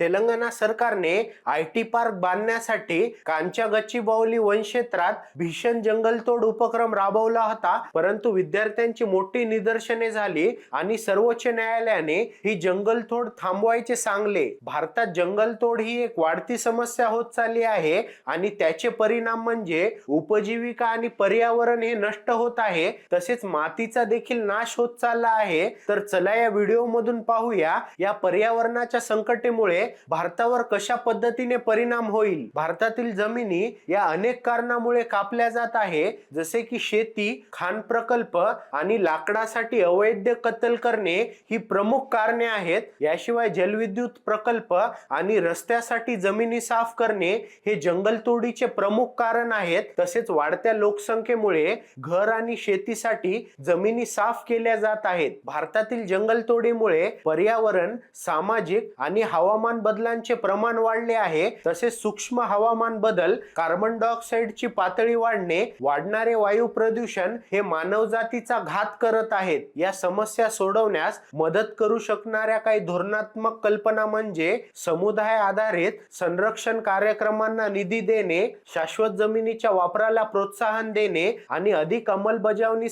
तेलंगणा सरकारने I T park बांधण्यासाठी कांच्या गच्चीबावली वनक्षेत्रात भीषण जंगलतोड उपक्रम राबवला होता. परंतु विद्यार्थ्यांची मोठी निदर्शने झाली आणि सर्वोच्च न्यायालयाने ही जंगलतोड थांबवायचे सांगले. भारतात जंगलतोड ही एक वाढती समस्या होत चालली आहे आणि त्याचे परिणाम म्हणजे उपजीविका आणि पर्यावरण हे नष्ट होत आहे. तसेच मातीचा देखील नाश होत चालला आहे. तर चला या व्हिडिओ मधून पाहूया या पर्यावरणाच्या संकटेमुळे भारतावर कशा पद्धतीने परिणाम होईल? भारतातील जमिनी या अनेक कारणामुळे कापल्या जात आहे. जसे की शेती खाण प्रकल्प आणि लाकडासाठी अवैध कत्तल करणे ही प्रमुख कारणे आहेत. याशिवाय जलविद्युत प्रकल्प आणि रस्त्यासाठी जमिनी साफ करणे हे जंगलतोडीचे प्रमुख कारण आहेत. तसेच वाढत्या लोकसंख्येमुळे घर आणि शेतीसाठी जमिनी साफ केल्या जात आहेत. भारतातील जंगलतोडीमुळे पर्यावरण सामाजिक आणि हवामान बदलांचे प्रमाण वाढले आहे तसेच सूक्ष्म हवामान बदल कार्बन डायऑक्साईडची पातळी वाढणे वाढणारे वायू प्रदूषण हे मानवजातीचा घात करत आहेत. या समस्या सोडवण्यास मदत करू शकणाऱ्या काही धोरणात्मक कल्पना म्हणजे समुदाय आधारित संरक्षण कार्यक्रमांना निधी देणे शाश्वत जमिनीच्या वापराला प्रोत्साहन देणे आणि अधिक अंमलबजावणी